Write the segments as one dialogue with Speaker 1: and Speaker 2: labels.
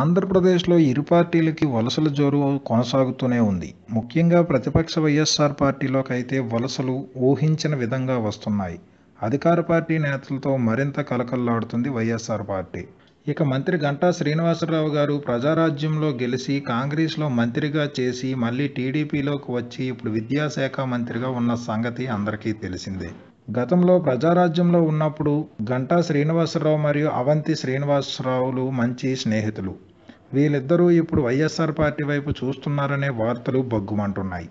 Speaker 1: ఆంధ్రప్రదేశ్లో ఇరు పార్టీలకి వలసల జోరు కొనసాగుతూనే ఉంది. ముఖ్యంగా ప్రతిపక్ష వైఎస్ఆర్ పార్టీలోకైతే వలసలు ఊహించిన విధంగా వస్తున్నాయి. అధికార పార్టీ నేతలతో మరింత కలకల్లాడుతుంది వైఎస్ఆర్ పార్టీ. ఇక మంత్రి గంటా శ్రీనివాసరావు గారు ప్రజారాజ్యంలో గెలిచి కాంగ్రెస్లో మంత్రిగా చేసి మళ్ళీ టీడీపీలోకి వచ్చి ఇప్పుడు విద్యాశాఖ మంత్రిగా ఉన్న సంగతి అందరికీ తెలిసిందే. గతంలో ప్రజారాజ్యంలో ఉన్నప్పుడు గంటా శ్రీనివాసరావు మరియు అవంతి శ్రీనివాసరావులు మంచి స్నేహితులు. వీళ్ళిద్దరూ ఇప్పుడు వైఎస్ఆర్ పార్టీ వైపు చూస్తున్నారనే వార్తలు బగ్గుమంటున్నాయి.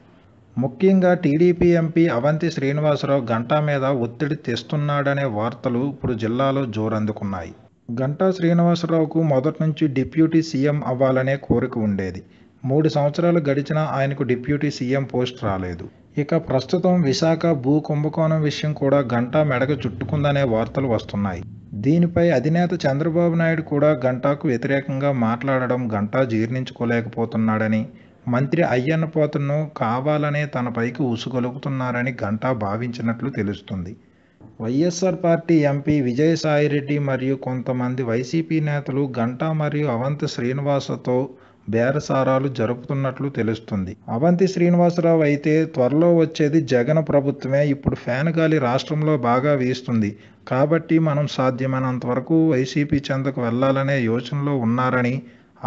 Speaker 1: ముఖ్యంగా టీడీపీ ఎంపీ అవంతి శ్రీనివాసరావు గంటా మీద ఒత్తిడి తెస్తున్నాడనే వార్తలు ఇప్పుడు జిల్లాలో జోరందుకున్నాయి. గంటా శ్రీనివాసరావుకు మొదటి నుంచి డిప్యూటీ సీఎం అవ్వాలనే కోరిక ఉండేది. మూడు సంవత్సరాలు గడిచినా ఆయనకు డిప్యూటీ సీఎం పోస్ట్ రాలేదు. ఇక ప్రస్తుతం విశాఖ భూ కుంభకోణం విషయం కూడా గంటా మెడకు చుట్టుకుందనే వార్తలు వస్తున్నాయి. దీనిపై అధినేత చంద్రబాబు నాయుడు కూడా గంటాకు వ్యతిరేకంగా మాట్లాడడం గంటా జీర్ణించుకోలేకపోతున్నాడని మంత్రి అయ్యన్న పోతను కావాలనే తనపైకి ఉసుగొలుగుతున్నారని గంటా భావించినట్లు తెలుస్తుంది. వైఎస్ఆర్ పార్టీ ఎంపీ విజయసాయిరెడ్డి మరియు కొంతమంది వైసీపీ నేతలు గంటా మరియు అవంతి శ్రీనివాసతో బేరసారాలు జరుపుతున్నట్లు తెలుస్తుంది. అవంతి శ్రీనివాసరావు అయితే త్వరలో వచ్చేది జగన్ ప్రభుత్వమే. ఇప్పుడు ఫ్యాన్ గాలి రాష్ట్రంలో బాగా వీస్తుంది. కాబట్టి మనం సాధ్యమైనంత వరకు వైసీపీ చెందకు వెళ్ళాలనే యోచనలో ఉన్నారని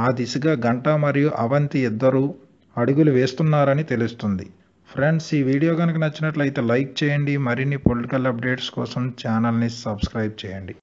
Speaker 1: ఆ దిశగా గంటా మరియు అవంతి ఇద్దరు అడుగులు వేస్తున్నారని తెలుస్తుంది. ఫ్రెండ్స్ ఈ వీడియో కనుక నచ్చినట్లయితే లైక్ చేయండి. మరిన్ని పొలిటికల్ అప్డేట్స్ కోసం ఛానల్ని సబ్స్క్రైబ్ చేయండి.